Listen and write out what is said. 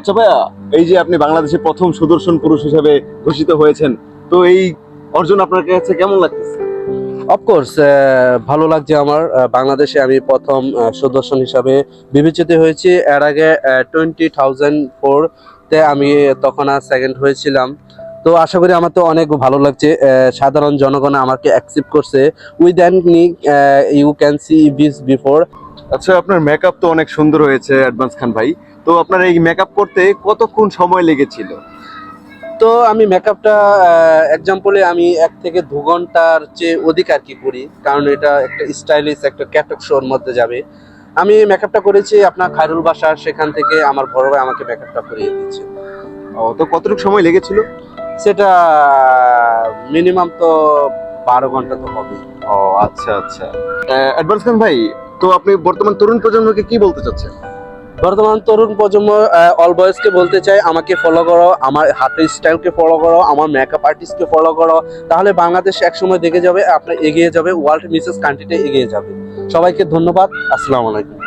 আচ্ছা ভাইয়া এই যে আপনি বাংলাদেশের প্রথম সুদর্শন পুরুষ হিসেবে ঘোষিত হয়েছেন তো এই অর্জন আপনার কাছে কেমন লাগতেছে? অফকোর্স ভালো লাগছে আমার। বাংলাদেশে আমি প্রথম সুদর্শন হিসাবে বিবেচিত হয়েছি। এর আগে টোয়েন্টি থাউজেন্ড ফোর তে আমি তখন আর সেকেন্ড হয়েছিলাম। তো আশা করি আমার তো অনেক ভালো লাগছে। সাধারণ জনগণ আমাকে অ্যাকসেপ্ট করছে। We then you can see this before আচ্ছা আপনার মেকআপ তো অনেক সুন্দর হয়েছে অ্যাডভান্স খান ভাই। তো আপনার এই মেকআপ করতে কতক্ষণ সময় লেগেছিল? তো আমি মেকআপটা এক্সাম্পলে আমি এক থেকে দু ঘণ্টার চেয়ে অধিক আর কি করি কারণ এটা একটা স্টাইলিশ একটা ক্যাটক শোর মধ্যে যাবে। আমি মেকআপটা করেছি আপনার খায়রুল বাসার সেখান থেকে আমার বড় ভাই আমাকে মেকআপটা করিয়ে দিচ্ছে ও তো কতটুকু সময় লেগেছিল? সেটা মিনিমাম তো বারো ঘণ্টা তো হবে ও আচ্ছা আচ্ছা। অ্যাডভান্স খান ভাই তো আপনি বর্তমান তরুণ প্রজন্মকে কি বলতে চাচ্ছেন? বর্তমান তরুণ প্রজন্ম অল বয়সকে বলতে চাই, আমাকে ফলো করো, আমার হাতের স্টাইলকে ফলো করো, আমার মেকআপ আর্টিস্টকে ফলো করো। তাহলে বাংলাদেশ একসময় দেখে যাবে, আপনার এগিয়ে যাবে ওয়ার্ল্ড মিসেস কান্ট্রিতে এগিয়ে যাবে। সবাইকে ধন্যবাদ, আসসালামু আলাইকুম।